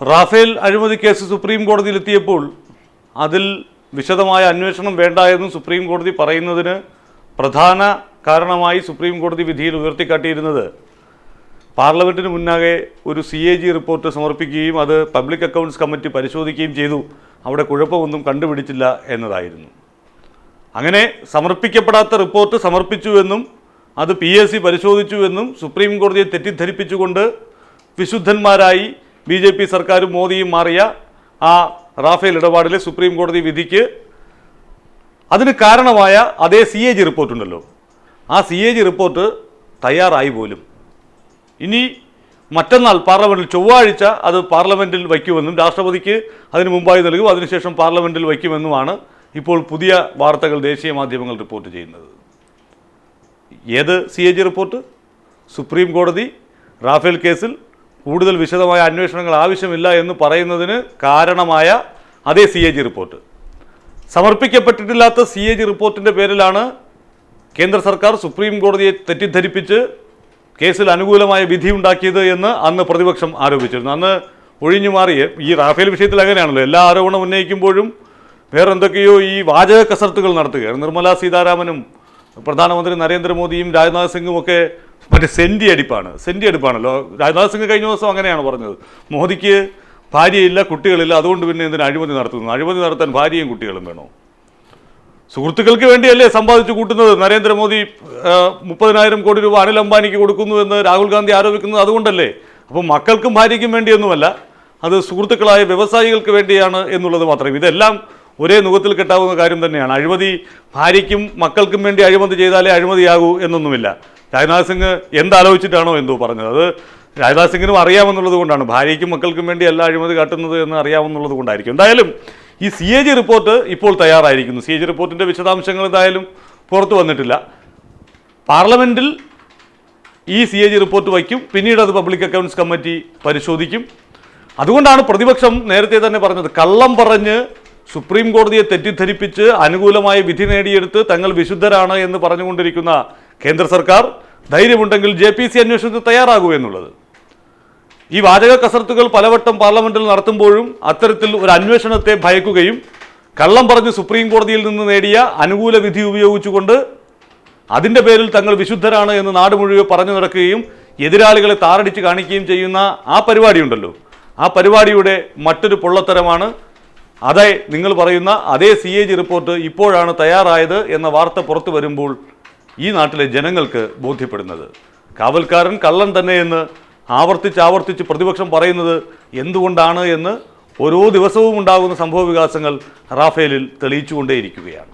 Rafale അഴിമതി case supreme കോടതിയിലെത്തിയപ്പോൾ അതിൽ വിശദമായ അന്വേഷണം വേണ്ട എന്നും സുപ്രീം കോടതി പറയുന്നതിന് പ്രധാന കാരണമായി സുപ്രീം കോടതി വിധിയിൽ ഉയർത്തിക്കാട്ടിയിരുന്നത്. പാർലമെന്റിന് മുന്നാകെ ഒരു സി എ ജി റിപ്പോർട്ട് സമർപ്പിക്കുകയും അത് പബ്ലിക് അക്കൗണ്ട്സ് കമ്മിറ്റി പരിശോധിക്കുകയും ചെയ്തു. അവിടെ കുഴപ്പമൊന്നും കണ്ടുപിടിച്ചില്ല എന്നതായിരുന്നു. അങ്ങനെ സമർപ്പിക്കപ്പെടാത്ത റിപ്പോർട്ട് സമർപ്പിച്ചുവെന്നും അത് പി എസ് സി പരിശോധിച്ചുവെന്നും സുപ്രീം കോടതിയെ തെറ്റിദ്ധരിപ്പിച്ചുകൊണ്ട് വിശുദ്ധന്മാരായി ബി ജെ പി സർക്കാരും മോദിയും മാറിയ ആ റാഫേൽ ഇടപാടിലെ സുപ്രീം കോടതി വിധിക്ക് അതിന് കാരണമായ അതേ സി എ ജി റിപ്പോർട്ടുണ്ടല്ലോ. ആ സി എ ജി റിപ്പോർട്ട് തയ്യാറായി പോലും. ഇനി മറ്റന്നാൾ പാർലമെന്റിൽ ചൊവ്വാഴ്ച അത് പാർലമെന്റിൽ വയ്ക്കുമെന്നും രാഷ്ട്രപതിക്ക് അതിന് മുമ്പായി നൽകും അതിനുശേഷം പാർലമെന്റിൽ വയ്ക്കുമെന്നുമാണ് ഇപ്പോൾ പുതിയ വാർത്തകൾ ദേശീയ മാധ്യമങ്ങൾ റിപ്പോർട്ട് ചെയ്യുന്നത്. ഏത് C A G report? Supreme കോടതി റാഫേൽ കേസിൽ കൂടുതൽ വിശദമായ അന്വേഷണങ്ങൾ ആവശ്യമില്ല എന്ന് പറയുന്നതിന് കാരണമായ അതേ സി എ ജി റിപ്പോർട്ട് സമർപ്പിക്കപ്പെട്ടിട്ടില്ലാത്ത സി എ ജി റിപ്പോർട്ടിന്റെ പേരിലാണ് കേന്ദ്ര സർക്കാർ സുപ്രീം കോടതിയെ തെറ്റിദ്ധരിപ്പിച്ച് കേസിൽ അനുകൂലമായ വിധി ഉണ്ടാക്കിയത് എന്ന് അന്ന് പ്രതിപക്ഷം ആരോപിച്ചിരുന്നു. അന്ന് ഒഴിഞ്ഞു മാറിയ ഈ റാഫേൽ വിഷയത്തിൽ അങ്ങനെയാണല്ലോ. എല്ലാ ആരോപണം ഉന്നയിക്കുമ്പോഴും വേറെന്തൊക്കെയോ ഈ വാചക കസർത്തുകൾ നടത്തുകയാണ്. നിർമ്മലാ സീതാരാമനും പ്രധാനമന്ത്രി നരേന്ദ്രമോദിയും രാജ്നാഥ് സിംഗും ഒക്കെ മറ്റേ സെന്റി അടിപ്പാണ്. സെന്റി അടിപ്പാണല്ലോ. രാജ്നാഥ് സിംഗ് കഴിഞ്ഞ ദിവസം അങ്ങനെയാണ് പറഞ്ഞത്. മോദിക്ക് ഭാര്യയില്ല കുട്ടികളില്ല അതുകൊണ്ട് പിന്നെ എന്തിനാണ് അഴിമതി നടത്തുന്നു അഴിമതി നടത്താൻ ഭാര്യയും കുട്ടികളും വേണോ? സുഹൃത്തുക്കൾക്ക് വേണ്ടിയല്ലേ സമ്പാദിച്ചു കൂട്ടുന്നത്? നരേന്ദ്രമോദി മുപ്പതിനായിരം കോടി രൂപ അനിൽ അംബാനിക്ക് കൊടുക്കുന്നു എന്ന് രാഹുൽ ഗാന്ധി ആരോപിക്കുന്നത് അതുകൊണ്ടല്ലേ? അപ്പം മക്കൾക്കും ഭാര്യയ്ക്കും വേണ്ടിയൊന്നുമല്ല അത് സുഹൃത്തുക്കളായ വ്യവസായികൾക്ക് വേണ്ടിയാണ് എന്നുള്ളത് മാത്രം. ഇതെല്ലാം ഒരേ മുഖത്തിൽ കെട്ടാവുന്ന കാര്യം തന്നെയാണ്. അഴിമതി ഭാര്യയ്ക്കും മക്കൾക്കും വേണ്ടി അഴിമതി ചെയ്താലേ അഴിമതിയാകൂ എന്നൊന്നുമില്ല. രാജ്നാഥ് സിംഗ് എന്താലോചിച്ചിട്ടാണോ എന്തോ പറഞ്ഞത്? അത് രാജ്നാഥ് സിംഗിനും അറിയാമെന്നുള്ളത് കൊണ്ടാണ്. ഭാര്യയ്ക്കും മക്കൾക്കും വേണ്ടി എല്ലാ അഴിമതി കാട്ടുന്നത് എന്ന് അറിയാമെന്നുള്ളത് കൊണ്ടായിരിക്കും. എന്തായാലും ഈ സി എ ജി റിപ്പോർട്ട് ഇപ്പോൾ തയ്യാറായിരിക്കുന്നു. സി എ ജി റിപ്പോർട്ടിന്റെ വിശദാംശങ്ങൾ എന്തായാലും പുറത്തു വന്നിട്ടില്ല. പാർലമെന്റിൽ ഈ സി എ ജി റിപ്പോർട്ട് വയ്ക്കും. പിന്നീട് അത് പബ്ലിക് അക്കൗണ്ട്സ് കമ്മിറ്റി പരിശോധിക്കും. അതുകൊണ്ടാണ് പ്രതിപക്ഷം നേരത്തെ തന്നെ പറഞ്ഞത്. കള്ളം പറഞ്ഞ് സുപ്രീം കോടതിയെ തെറ്റിദ്ധരിപ്പിച്ച് അനുകൂലമായ വിധി നേടിയെടുത്ത് തങ്ങൾ വിശുദ്ധരാണ് എന്ന് പറഞ്ഞുകൊണ്ടിരിക്കുന്ന കേന്ദ്ര സർക്കാർ ധൈര്യമുണ്ടെങ്കിൽ ജെ പി സി അന്വേഷണത്തിന് തയ്യാറാകൂ എന്നുള്ളത്. ഈ വാചക കസർത്തുകൾ പലവട്ടം പാർലമെന്റിൽ നടത്തുമ്പോഴും അത്തരത്തിൽ ഒരു അന്വേഷണത്തെ ഭയക്കുകയും കള്ളം പറഞ്ഞ് സുപ്രീം കോടതിയിൽ നിന്ന് നേടിയ അനുകൂല വിധി ഉപയോഗിച്ചുകൊണ്ട് അതിന്റെ പേരിൽ തങ്ങൾ വിശുദ്ധരാണ് എന്ന് നാട് മുഴുവൻ പറഞ്ഞു നടക്കുകയും എതിരാളികളെ താറടിച്ച് കാണിക്കുകയും ചെയ്യുന്ന ആ പരിപാടിയുണ്ടല്ലോ. ആ പരിപാടിയുടെ മറ്റൊരു പൊള്ളത്തരമാണ്. അതേ നിങ്ങൾ പറയുന്ന അതേ സി റിപ്പോർട്ട് ഇപ്പോഴാണ് തയ്യാറായത് എന്ന വാർത്ത പുറത്തു വരുമ്പോൾ ഈ നാട്ടിലെ ജനങ്ങൾക്ക് ബോധ്യപ്പെടുന്നത്. കാവൽക്കാരൻ കള്ളൻ തന്നെ എന്ന് ആവർത്തിച്ച് ആവർത്തിച്ച് പ്രതിപക്ഷം പറയുന്നത് എന്തുകൊണ്ടാണ് എന്ന് ഓരോ ദിവസവും ഉണ്ടാകുന്ന സംഭവ വികാസങ്ങൾ റാഫേലിൽ തെളിയിച്ചുകൊണ്ടേയിരിക്കുകയാണ്.